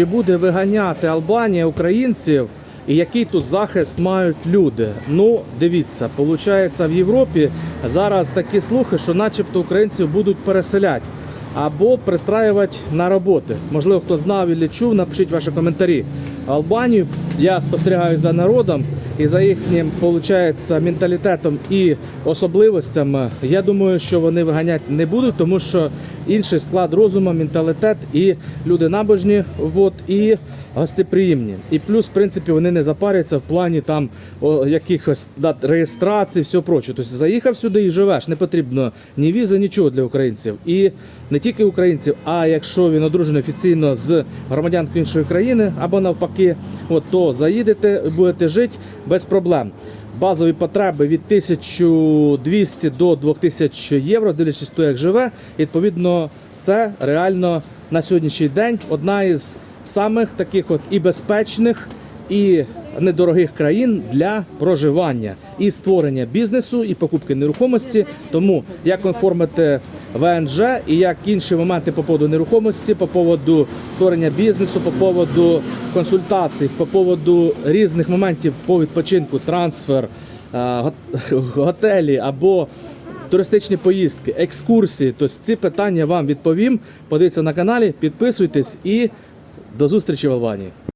чи буде виганяти Албанія українців, і який тут захист мають люди. Ну, дивіться, виходить, в Європі зараз такі слухи, що начебто українців будуть переселяти або пристраювати на роботи. Можливо, хто знав і чув, напишіть ваші коментарі. Албанію я спостерігаю за народом і за їхнім виходить, менталітетом і особливостями. Я думаю, що вони виганяти не будуть, тому що інший склад розуму, менталітет і люди набожні, от, і гостеприємні. І плюс, в принципі, вони не запарюються в плані там якихось дат реєстрацій, все проче. Тобто заїхав сюди і живеш, не потрібно ні візи, нічого для українців. І не тільки українців, а якщо він одружений офіційно з громадянкою іншої країни або навпаки, от, то заїдете, будете жити без проблем. Базові потреби від 1200 до 2000 євро, дивлячись то, як живе. І, відповідно, це реально на сьогоднішній день одна із самих таких от і безпечних, і недорогих країн для проживання і створення бізнесу і покупки нерухомості. Тому як оформити ВНЖ і як інші моменти по поводу нерухомості, по поводу створення бізнесу, по поводу консультацій, по поводу різних моментів по відпочинку, трансфер, е, готелі або туристичні поїздки, екскурсії. Тобто ці питання вам відповім. Подивіться на каналі, підписуйтесь і до зустрічі в Албанії.